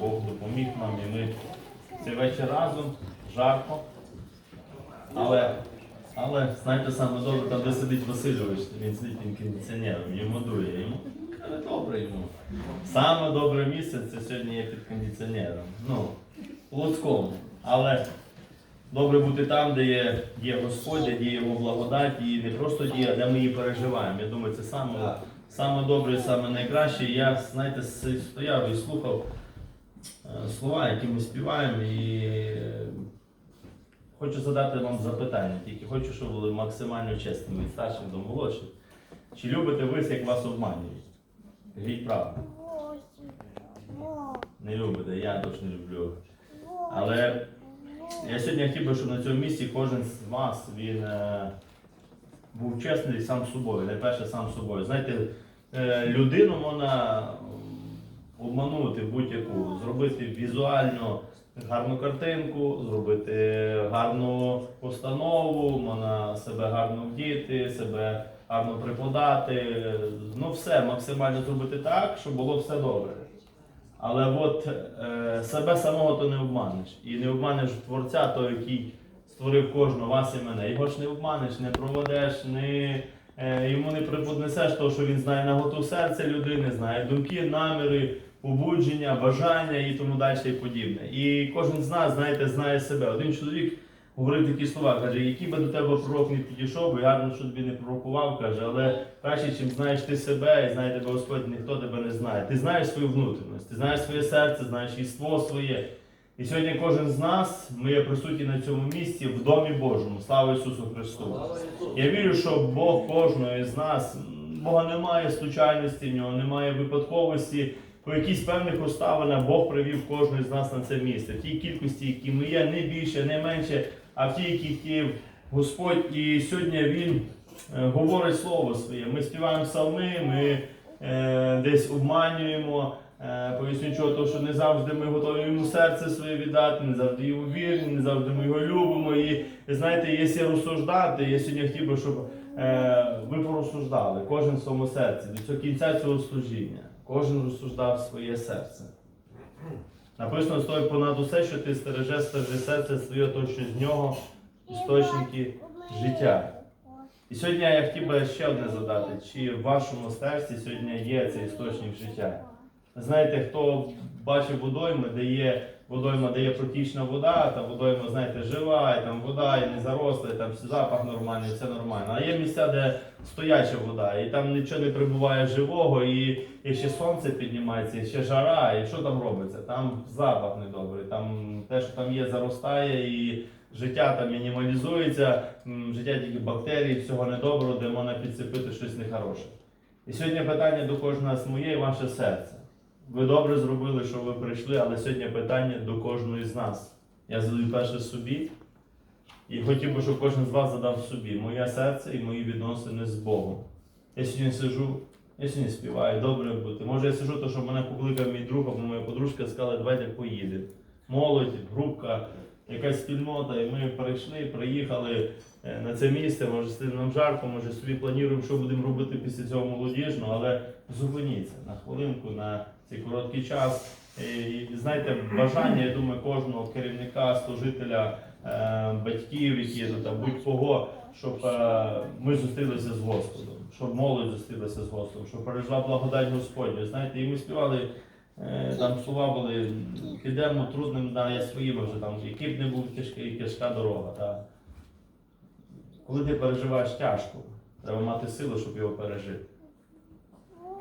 Бог допоміг нам і ми цей вечір разом, жарко. Але, але знаєте, саме добре, там де сидить Васильович, він сидить під кондиціонером, йому дує. Йому каже, добре йому. Саме добре місце це сьогодні є під кондиціонером. Ну, в Луцькому. Але добре бути там, де є, є Господь, де є його благодать, і не просто діє, а де ми її переживаємо. Я думаю, це саме, саме добре саме найкраще. Я, знаєте, стояв і слухав слова, які ми співаємо, і е, хочу задати вам запитання, тільки хочу, щоб були максимально чесними від старших до молодших. Чи любите ви, як вас обманюють? Гріть правду. Не любите, я точно люблю. Але я сьогодні хотів би, щоб на цьому місці кожен з вас він е, був чесний сам собою, найперше сам собою. Знаєте, е, людину можна обманути будь-яку, зробити візуально гарну картинку, зробити гарну постанову, можна себе гарно вдіти, себе гарно прикладати. Ну все, максимально зробити так, щоб було все добре. Але от е, себе самого то не обманеш. І не обманеш Творця, той, який створив кожного вас і мене. Його ж не обманеш, не проведеш, не, е, йому не преподнесеш того, що він знає наготу серця людини, знає думки, наміри, побудження, бажання і тому далі і подібне. І кожен з нас, знаєте, знає себе. Один чоловік говорив такі слова, каже, який би до тебе пророк не підійшов, би гарно, що тобі не пророкував, каже, але краще, чим знаєш ти себе і знає тебе Господь, ніхто тебе не знає. Ти знаєш свою внутрішність, ти знаєш своє серце, знаєш єство своє. І сьогодні кожен з нас, ми є присутні на цьому місці в Домі Божому. Слава Ісусу Христу! Я вірю, що Бог кожного з нас, Бога немає случайності, в нього немає випадковості. По якісь певних обставинах Бог привів кожного з нас на це місце. В тій кількості, які ми є, не більше, не менше, а в тій, які Господь. І сьогодні Він е, говорить слово своє. Ми співаємо псалми, ми е, десь обманюємо. Е, Поясню чого, тому що не завжди ми готові йому серце своє віддати, не завжди його вірні, не завжди ми його любимо. І знаєте, якщо розсуждати, я сьогодні хотів би, щоб е, ви порозсуждали, кожен в своєму серці, до цього кінця цього служіння. Кожен розсуждав своє серце. Написано стоїть понад усе, що ти стереже, стереже серце своє, то що з нього істочники життя. І сьогодні я хотів би ще одне задати: чи в вашому серці сьогодні є цей істочник життя? Знаєте, хто бачив водойми, де є водойма, де є протічна вода, та водойма, знаєте, жива, і там вода, і не заросла, і там запах нормальний, все нормально. А є місця, де стояча вода, і там нічого не прибуває живого, і, і ще сонце піднімається, і ще жара, і що там робиться? Там запах недобрий, там те, що там є, заростає, і життя там мінімалізується, життя тільки бактерій, всього недоброго, де можна підцепити щось нехороше. І сьогодні питання до кожного з моє і ваше серце. Ви добре зробили, що ви прийшли, але сьогодні питання до кожного з нас. Я задаю перше собі, і хотів би, щоб кожен з вас задав собі моє серце і мої відносини з Богом. Я сьогодні сижу, я сьогодні співаю, добре бути. Може, я сижу, то що мене покликав мій друг або моя подружка, сказала, давайте поїдемо. Молодь, групка, якась спільнота, і ми прийшли, приїхали е, на це місце, може нам жарко, може собі плануємо, що будемо робити після цього молодіжного, але зупиніться на хвилинку, на цей короткий час. І знаєте, бажання, я думаю, кожного керівника, служителя, е, батьків, які тут, будь-кого, щоб е, ми зустрілися з Господом, щоб молодь зустрілася з Господом, щоб пережила благодать Господню. Знаєте, і ми співали. е, Там слова були, підемо трудним да, я своїми вже там, який б не був тяжкий, тяжка дорога. Та. Коли ти переживаєш тяжко, треба мати силу, щоб його пережити.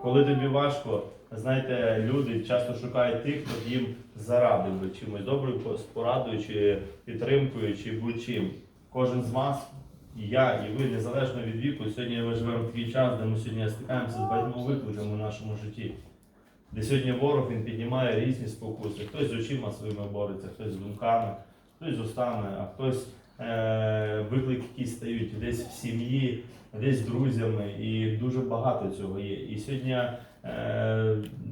Коли тобі важко, знаєте, люди часто шукають тих, хто їм зарадив би чимось доброю порадою, чи підтримкою, чи будь-чим. Кожен з вас, і я, і ви, незалежно від віку, сьогодні ми живемо в такий час, де ми сьогодні стикаємося з багатьма викликами в нашому житті. Де сьогодні ворог він піднімає різні спокуси. Хтось з очима своїми бореться, хтось з думками, хтось з устами, а хтось е, виклики, які стають десь в сім'ї, десь з друзями, і дуже багато цього є. І сьогодні е,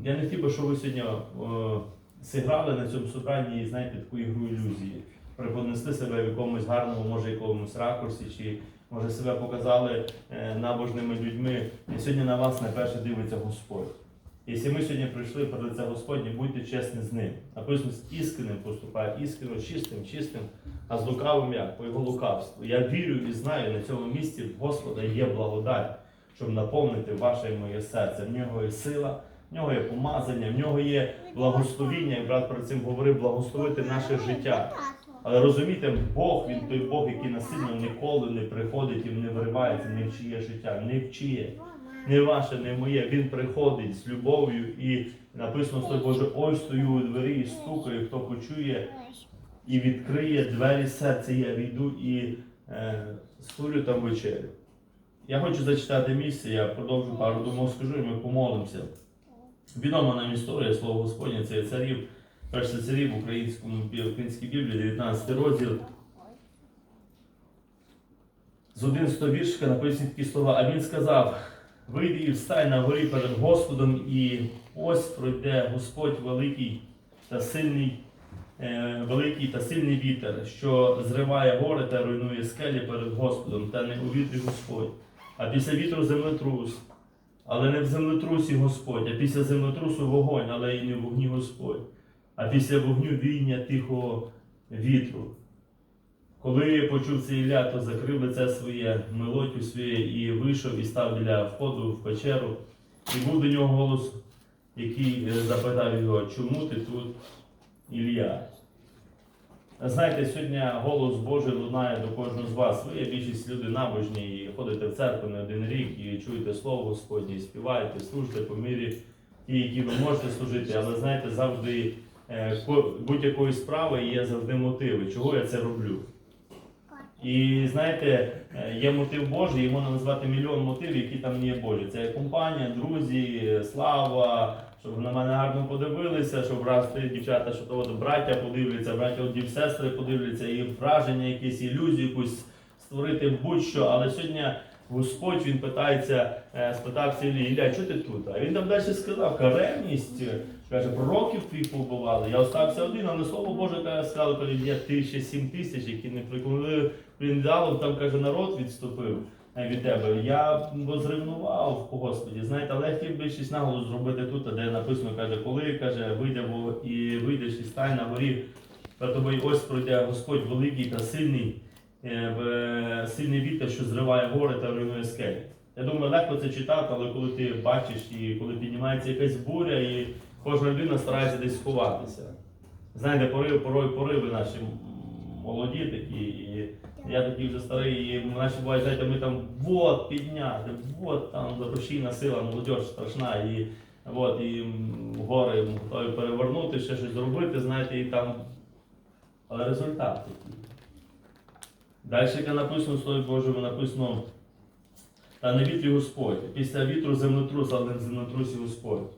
я не хотів би, щоб ви сьогодні е, зіграли на цьому собранні, знаєте, таку ігру ілюзії. Преподнесли себе в якомусь гарному, може, якомусь ракурсі, чи може себе показали е, набожними людьми. І сьогодні на вас найперше дивиться Господь. Якщо ми сьогодні прийшли перед лице Господнє, будьте чесні з ним. Написано, з іскренним поступає, іскренно, чистим, чистим, а з лукавим як? По його лукавству. Я вірю і знаю, на цьому місці в Господа є благодать, щоб наповнити ваше і моє серце. В нього є сила, в нього є помазання, в нього є благословіння, і брат перед цим говорив, благословити наше життя. Але розумієте, Бог, він той Бог, який насильно ніколи не приходить і не виривається ні в чиє життя, ні в чиє. Не ваше, не моє. Він приходить з любов'ю і написано в Боже, ось стою у двері і стукаю, хто почує і відкриє двері серця, я війду і е, створю там вечерю. Я хочу зачитати місце, я продовжу пару думок скажу, і ми помолимося. Відома нам історія Слово Господнє, це царів, перше царів в українському українській Біблії, 19 розділ. З 11 віршика написані такі слова, а він сказав: Вийди і встань на горі перед Господом, і ось пройде Господь великий та сильний, е, великий та сильний вітер, що зриває гори та руйнує скелі перед Господом, та не у вітрі Господь. А після вітру землетрус, але не в землетрусі Господь, а після землетрусу вогонь, але і не в вогні Господь, а після вогню війня тихого вітру. Коли почув цей Ілля, то закрив лице своє, милотю своє, і вийшов і став біля входу в печеру. І був до нього голос, який е, запитав його, чому ти тут, Ілля? Знаєте, сьогодні голос Божий лунає до кожного з вас. Ви є більшість люди набожні і ходите в церкву не один рік і чуєте слово Господнє, і співаєте, служите по мірі ті, які ви можете служити, але знаєте, завжди е, будь-якої справи є завжди мотиви, чого я це роблю. І знаєте, е, є мотив Божий, і можна назвати мільйон мотивів, які там є Божі. Це компанія, друзі, слава, щоб на мене гарно подивилися, щоб брати дівчата, що то от браття подивляться, браття от сестри подивляться, і враження, якісь ілюзію якусь створити будь-що. Але сьогодні Господь він питається, е, спитався Іллі, Ілля, чого ти тут? А він там далі сказав, каремність, каже, пророків твоїх побували. Я остався один, але слово Боже каже, сказали, коли є ти ще сім тисяч, які не прикнули придалом, там каже, народ відступив е, від тебе. Я возревнував по Господі. Знаєте, але я хотів би щось наголос зробити тут, де написано, каже, коли каже, вийде і вийдеш і стань на горі, перед тобою ось пройде Господь великий та сильний, е, в- сильний вітер, що зриває гори та руйнує скелі. Я думаю, легко це читати, але коли ти бачиш і коли піднімається якась буря, і кожна людина старається десь сховатися. Знаєте, порив, порой пориви наші молоді такі. І я такий вже старий, і наші бувають, знаєте, ми там вот підняти, вот там рушійна сила, молодь страшна, і от, і гори готові перевернути, ще щось зробити, знаєте, і там. Але результат такий. Далі, яке написано в Слові Божому, написано, та не вітрі Господь. Після вітру землетрус, але не землетрусі Господь.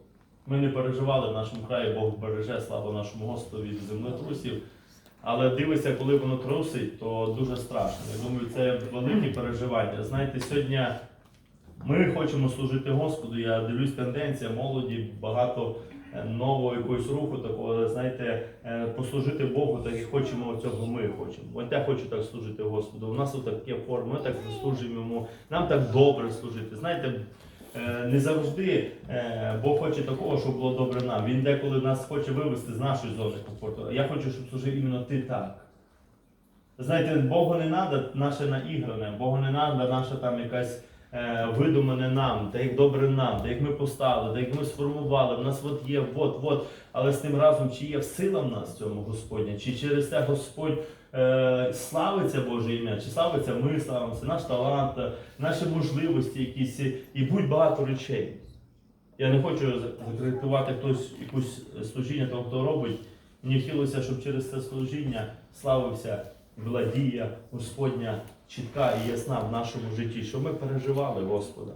Ми не переживали в нашому краї, Бог береже, слава нашому Господу від землетрусів. Але дивися, коли воно трусить, то дуже страшно. Я думаю, це великі переживання. Знаєте, сьогодні ми хочемо служити Господу. Я дивлюсь, тенденція молоді, багато нового якогось руху, такого, знаєте, е, послужити Богу, так і хочемо цього ми хочемо. От я хочу так служити Господу. У нас тут таке форма, ми так служимо йому, нам так добре служити. Знаєте, е, не завжди е, Бог хоче такого, щоб було добре нам. Він деколи нас хоче вивести з нашої зони комфорту. Я хочу, щоб служив іменно ти так. Знаєте, Богу не треба наше наігране, Богу не треба наша там якась е, видумане нам, та як добре нам, та як ми поставили, та як ми сформували, в нас от є, от, от. Але з тим разом, чи є сила в нас цьому Господня, чи через це Господь е, славиться Боже ім'я, чи славиться ми славимося, наш талант, е, наші можливості якісь, і будь багато речей. Я не хочу закритувати хтось якусь служіння того, хто робить. Мені хотілося, щоб через це служіння славився була дія Господня чітка і ясна в нашому житті, щоб ми переживали Господа.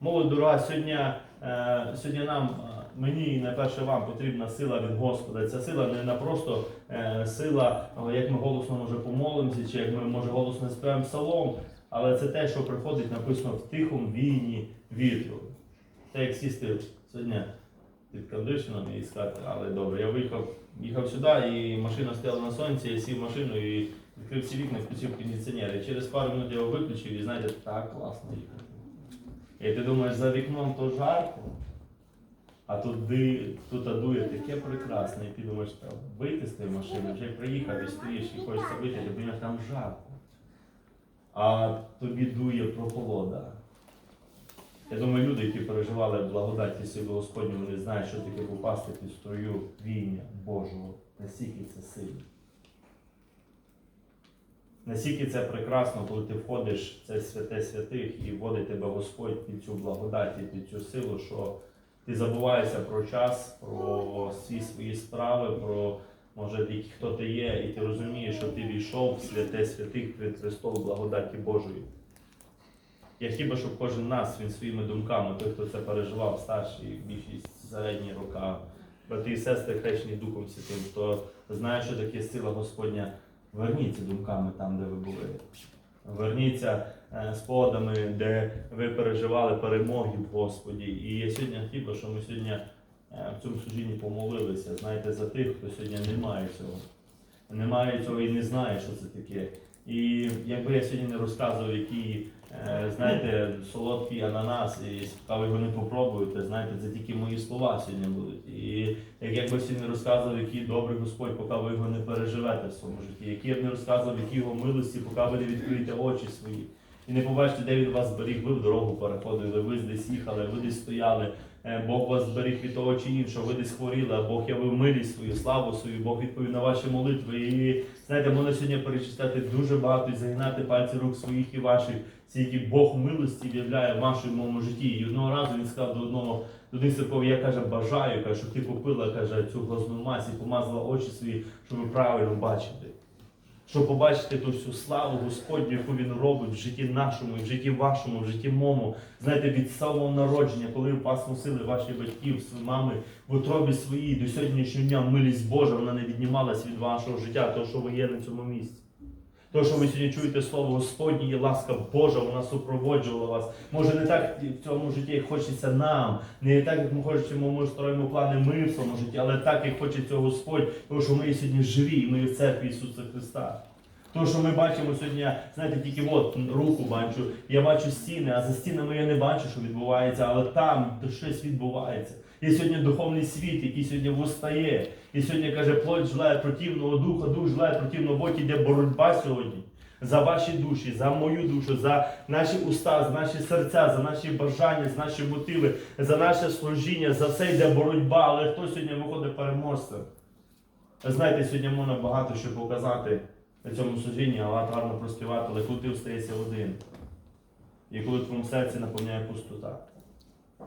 Молодь дорога, сьогодні, е, сьогодні нам, е, мені і найперше вам потрібна сила від Господа. Ця сила не на просто е, сила, як ми голосно може помолимося, чи як ми може голосно співаємо псалом, але це те, що приходить написано в тихому війні вітру. Це як сісти сьогодні під кондишеном і сказати, але добре, я виїхав, їхав сюди, і машина стояла на сонці, я сів в машину і відкрив всі вікна, включив кондиціонер. І через пару минут його виключив і знаєте, так класно їхати. І ти думаєш, за вікном то жарко, А тут, ди, тут дує таке прекрасне, і ти думаєш, там, вийти з тієї машини, вже приїхав і стоїш, і хочеться вийти, тобі на там жарко. А тобі дує прохолода. Я думаю, люди, які переживали благодаті сили Господню, вони знають, що таке попасти під строю війня Божого. Наскільки це сильно. Наскільки це прекрасно, коли ти входиш в це святе святих і вводить тебе Господь під цю благодать під цю силу, що ти забуваєшся про час, про всі свої справи, про може хто ти є, і ти розумієш, що ти війшов в святе святих перед Христом благодаті Божої. Я би, щоб кожен нас він своїми думками, той, хто це переживав, старший, більшість середні рока, брати і сестри, хрещені Духом Святим, хто знає, що таке сила Господня, верніться думками там, де ви були. Верніться е, спогадами, де ви переживали перемоги в Господі. І я сьогодні хотів би, щоб ми сьогодні е, в цьому служінні помолилися, знаєте, за тих, хто сьогодні не має цього. Не має цього і не знає, що це таке. І якби я сьогодні не розказував, які, е, знаєте, солодкий ананас, і ви його не попробуєте, знаєте, це тільки мої слова сьогодні будуть. І як я би сьогодні розказував, який добрий Господь, поки ви його не переживете в своєму житті, які я б не розказував, які його милості, поки ви не відкриєте очі свої. І не побачите, де він вас зберіг, ви в дорогу переходили, ви десь їхали, ви десь стояли, Бог вас зберіг від того чи іншого, ви десь хворіли, Бог явив милість свою, славу свою, Бог відповів на ваші молитви. І знаєте, можна сьогодні перечисляти дуже багато і загинати пальці рук своїх і ваших, скільки Бог милості в'являє в вашому житті. І одного разу він сказав до одного до церков, я каже, бажаю, каже, щоб ти купила каже, цю глазну мазь і помазала очі свої, щоб ви правильно бачити. Щоб побачити ту всю славу Господню, яку Він робить в житті нашому, в житті вашому, в житті моєму. Знаєте, від самого народження, коли вас носили ваші батьків, мами в утробі своїй до сьогоднішнього дня милість Божа, вона не віднімалась від вашого життя, того, що ви є на цьому місці. То, що ви сьогодні чуєте слово Господнє, і ласка Божа, вона супроводжувала вас. Може, не так в цьому житті, хочеться нам, не так, як ми хочемо, ми строїмо плани ми в цьому житті, але так, як хочеться Господь, тому що ми сьогодні живі, і ми в церкві Ісуса Христа. То, що ми бачимо сьогодні, знаєте, тільки от руку бачу, я бачу стіни, а за стінами я не бачу, що відбувається, але там щось відбувається. Є сьогодні духовний світ, який сьогодні востає. І сьогодні каже, плоть желає противного духа, дух желає противного Бога, йде боротьба сьогодні. За ваші душі, за мою душу, за наші уста, за наші серця, за наші бажання, за наші мотиви, за наше служіння, за все йде боротьба, але хто сьогодні виходить переможцем? Знаєте, сьогодні можна багато що показати на цьому служінні, але гарно проспівати, але коли ти встаєшся один. І коли в твоєму серці наповняє пустота,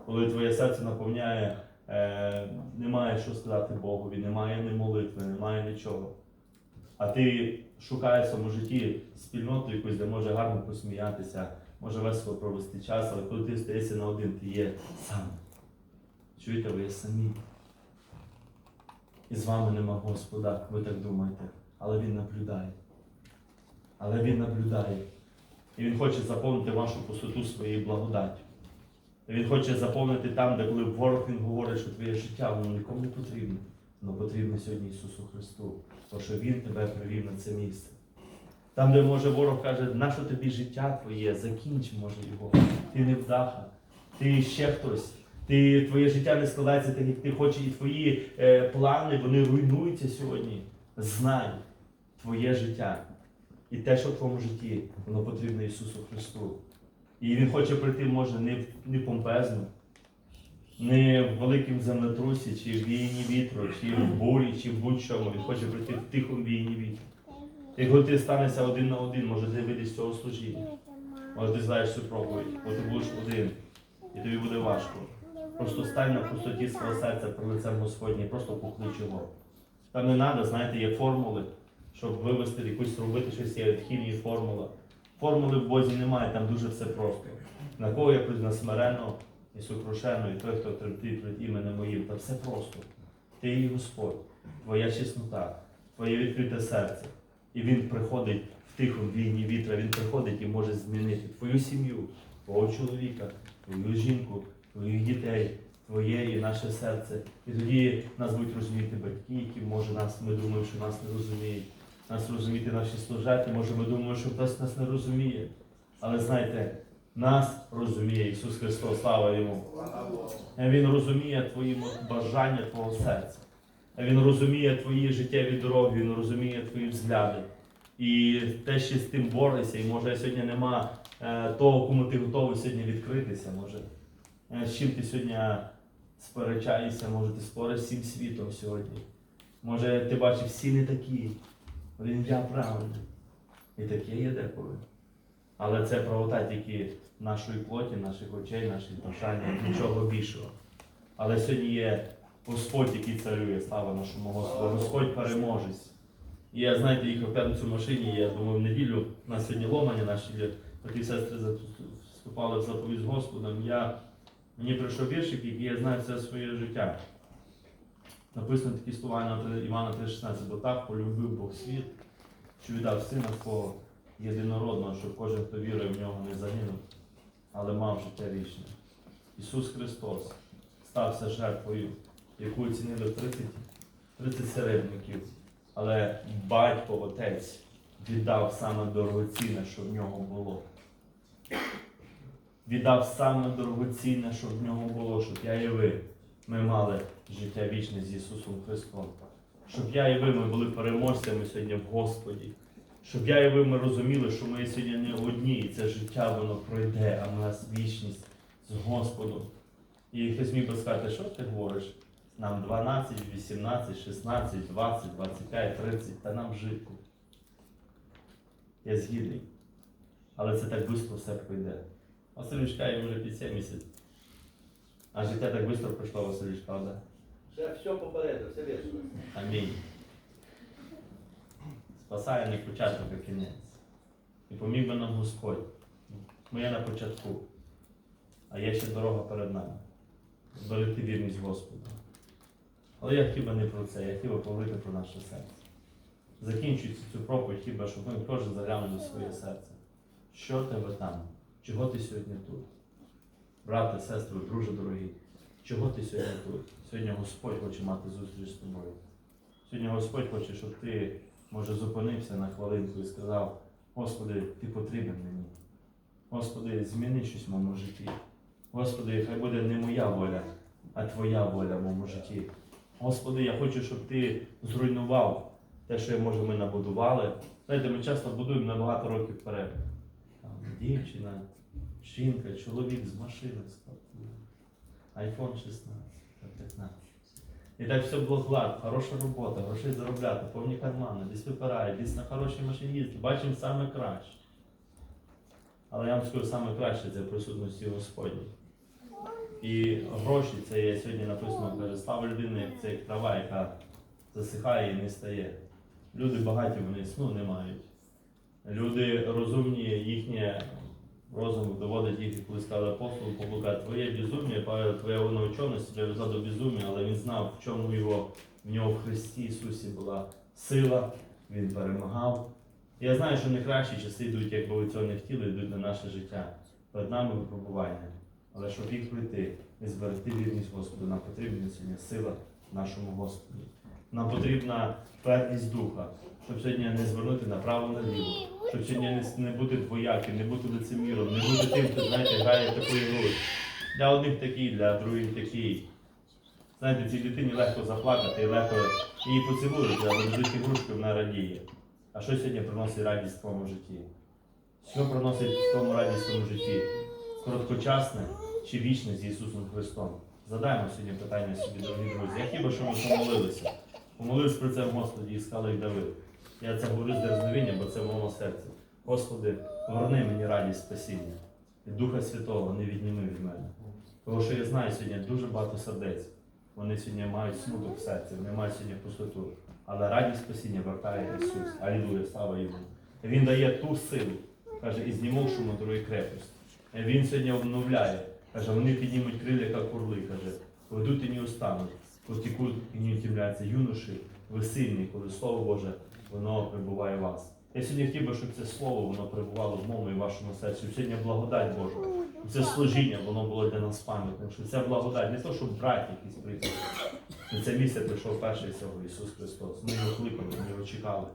коли твоє серце наповняє, е, немає що сказати Богові, немає ні молитви, немає нічого. А ти шукаєш в своєму житті спільноту якусь, де може гарно посміятися, може весело провести час, але коли ти стаєшся на один, ти є сам. Чуєте, ви є самі. І з вами нема Господа, ви так думаєте, але Він наблюдає. Але Він наблюдає. І Він хоче заповнити вашу пустоту своєю благодаттю. Він хоче заповнити там, де коли ворог він говорить, що твоє життя воно нікому не потрібно. Воно потрібно сьогодні Ісусу Христу, тому що Він тебе привів на це місце. Там, де може ворог каже, нащо тобі життя твоє, закінч може його. Ти не вдаха, ти ще хтось. Ти, твоє життя не складається так, як ти хочеш, і твої е, плани вони руйнуються сьогодні. Знай твоє життя. І те, що в твоєму житті, воно потрібно Ісусу Христу. І Він хоче прийти, може, не, не помпезно, не в великому землетрусі, чи в війні вітру, чи в бурі, чи в будь-чому. Він хоче прийти в тихому війні вітру. Коли ти станешся один на один, може ти вийдеш з цього служіння. Може ти знаєш цю проповідь, бо ти будеш один, і тобі буде важко. Просто стань на пустоті свого серця при лицем Господнє, просто поклич його. Там не треба, знаєте, є формули, щоб вивести якусь робити щось, є від хімії формула. Формули в Бозі немає, там дуже все просто. На кого я прийду на смиренно і сокрушенно, і той, хто тремтить перед іменем моїм, та все просто. Ти є Господь, твоя чеснота, твоє відкрите серце. І Він приходить в тихому війні вітра, він приходить і може змінити твою сім'ю, твого чоловіка, твою жінку, твоїх дітей, твоє і наше серце. І тоді нас будуть розуміти батьки, які може нас, ми думаємо, що нас не розуміють. Нас розуміти наші служати, може ми думаємо, що хтось нас не розуміє. Але знаєте, нас розуміє. Ісус Христос, слава Йому. Він розуміє твої бажання твого серця. Він розуміє твої життєві дороги, він розуміє твої взгляди. І те, що з тим борися, і може сьогодні нема е, того, кому ти готовий сьогодні відкритися. Може, е, з чим ти сьогодні сперечаєшся, може ти спориш всім світом сьогодні. Може, ти бачиш, всі не такі. Один я правильний. І таке є деколи. Але це правота тільки нашої плоті, наших очей, наших бажань, нічого більшого. Але сьогодні є Господь, який царює, слава нашому Господу. Господь переможець. І я, знаєте, їхав в п'ятницю в машині, я думав, в неділю у нас сьогодні ломані наші брати і сестри вступали в заповідь з Господом. Я, мені прийшов віршик, який я знаю все своє життя. Написано такі слова Івана 3,16, бо так полюбив Бог світ, що віддав сина свого єдинородного, щоб кожен, хто вірує в нього, не загинув, але мав життя вічне. Ісус Христос стався жертвою, яку оцінили 30, 30 середників, але батько, отець віддав саме дорогоцінне, що в нього було. Віддав саме дорогоцінне, що в нього було, щоб я і ви ми мали життя вічне з Ісусом Христом. Щоб я і ви ми були переможцями сьогодні в Господі. Щоб я і ви ми розуміли, що ми сьогодні не одні, і це життя воно пройде, а в нас вічність з Господом. І хтось міг би сказати, що ти говориш? Нам 12, 18, 16, 20, 25, 30, та нам жити. Я згідний. Але це так швидко все пройде. Василючка йому вже під 70. А життя так швидко пройшло, Василіч, правда? Все, все попереду, все вірно. Амінь. Спасає не початок, а кінець. І поміг би нам Господь. Ми є на початку, а є ще дорога перед нами. Зберегти вірність Господу. Але я би не про це, я хотів би поговорити про наше серце. Закінчуючи цю проповідь, хіба щоб ми кожен заглянули в своє серце. Що тебе там? Чого ти сьогодні тут? Брате, сестри, друже дорогі, чого ти сьогодні тут? Сьогодні Господь хоче мати зустріч з тобою. Сьогодні Господь хоче, щоб ти, може, зупинився на хвилинку і сказав, Господи, ти потрібен мені. Господи, зміни щось в моєму житті. Господи, хай буде не моя воля, а Твоя воля в моєму житті. Господи, я хочу, щоб ти зруйнував те, що може ми набудували. Знаєте, ми часто будуємо на багато років вперед. Там, дівчина, жінка, чоловік з машини з айфон 16 та 15. І так все було гладко, хороша робота, грошей заробляти, повні кармани, десь випирають, десь на хорошій машині їздити, бачимо саме краще. Але я вам скажу, саме краще це присутності Господній. І гроші це є сьогодні написано, каже, слава людини це як трава, яка засихає і не стає. Люди багаті, вони сну не мають. Люди розумні, їхнє розум доводить їх, коли сказали апостолу Павлука, твоє безум'я, Павел, твоя винувченість привезла до безум'я, але він знав, в чому його, в нього в Христі Ісусі була сила, він перемагав. Я знаю, що не кращі часи йдуть, якби ви цього не хотіли, йдуть на наше життя. Перед нами випробування. Але щоб їх пройти і зберегти вірність Господу, нам потрібна сьогодні сила нашому Господу. Нам потрібна твердість духа, щоб сьогодні не звернути направо наліво, щоб сьогодні не, не бути двояким, не бути лицеміром, не бути тим, хто знаєте, грає такою роль. Для одних такий, для других такий. Знаєте, цій дитині легко заплакати і легко її поцілують, але дадуть ігрушки, вона радіє. А що сьогодні приносить радість в твоєму житті? Що приносить в твоєму радість в твоєму житті? Короткочасне чи вічне з Ісусом Христом? Задаємо сьогодні питання собі, дорогі друзі. Я хіба що ми помолилися? Помолився про це в Господі і сказали, як Давид. Я це говорю з дерзновінням, бо це в моєму серці. Господи, поверни мені радість спасіння. І Духа Святого не відніми від мене. Тому що я знаю сьогодні дуже багато сердець. Вони сьогодні мають смуток в серці, вони мають сьогодні пустоту. Але радість спасіння вертає Ісус. Алілуя, слава Йому. Він дає ту силу, каже, і знімав шуму дорогі крепості. Він сьогодні обновляє. Каже, вони піднімуть крилля, як орли, каже, ведуть і не устануть, потікуть і не утімляються юноші, ви сильні, коли Слово Боже, воно прибуває в вас. Я сьогодні хотів би, щоб це слово воно прибувало в моєму і вашому серці. Сьогодні благодать Божа. Це служіння, воно було для нас пам'ятним. Що це благодать, не то, щоб брати якісь приклад. На це місце прийшов перший цього Ісус Христос. Ми його кликали, ми його чекали.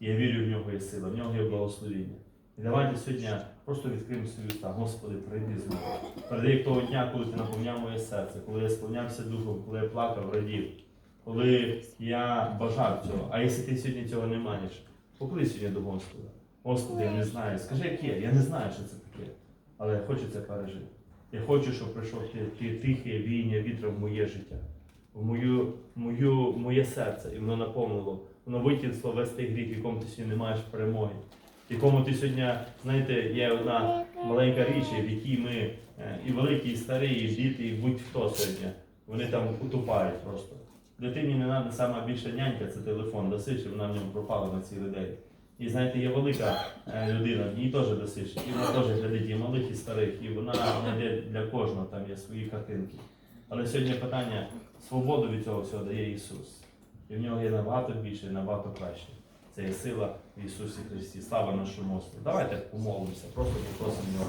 І я вірю, в нього є сила, в нього є благословіння. І давайте сьогодні просто відкриємо свої уста. Господи, прийди знову. Прийди як того дня, коли ти наповняв моє серце, коли я сповнявся духом, коли я плакав, радів, коли я бажав цього. А якщо ти сьогодні цього не маєш, поклич сьогодні до Господа. Господи, я не знаю. Скажи, як є. Я не знаю, що це таке. Але я хочу це пережити. Я хочу, щоб прийшов ти, ти тихе війня вітра в моє життя, в мою, мою, моє серце, і воно наповнило. Воно витісло весь той гріх, якому ти сьогодні не маєш перемоги. Якому ти сьогодні, знаєте, є одна маленька річ, в якій ми е, і великі, і старі, і діти, і будь-хто сьогодні. Вони там утопають просто. Дитині не треба сама більша нянька, це телефон, досиш, і вона в ньому пропала на цілий день. І знаєте, є велика е, людина, їй теж досиш, і вона теж глядить і малих, і старих, і вона знайде для кожного, там є свої картинки. Але сьогодні питання, свободу від цього всього дає Ісус. І в нього є набагато більше, і набагато краще. Це є сила в Ісусі Христі. Слава нашому Господу. Давайте помолимося, просто попросимо Його.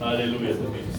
Аллилуйя тобі.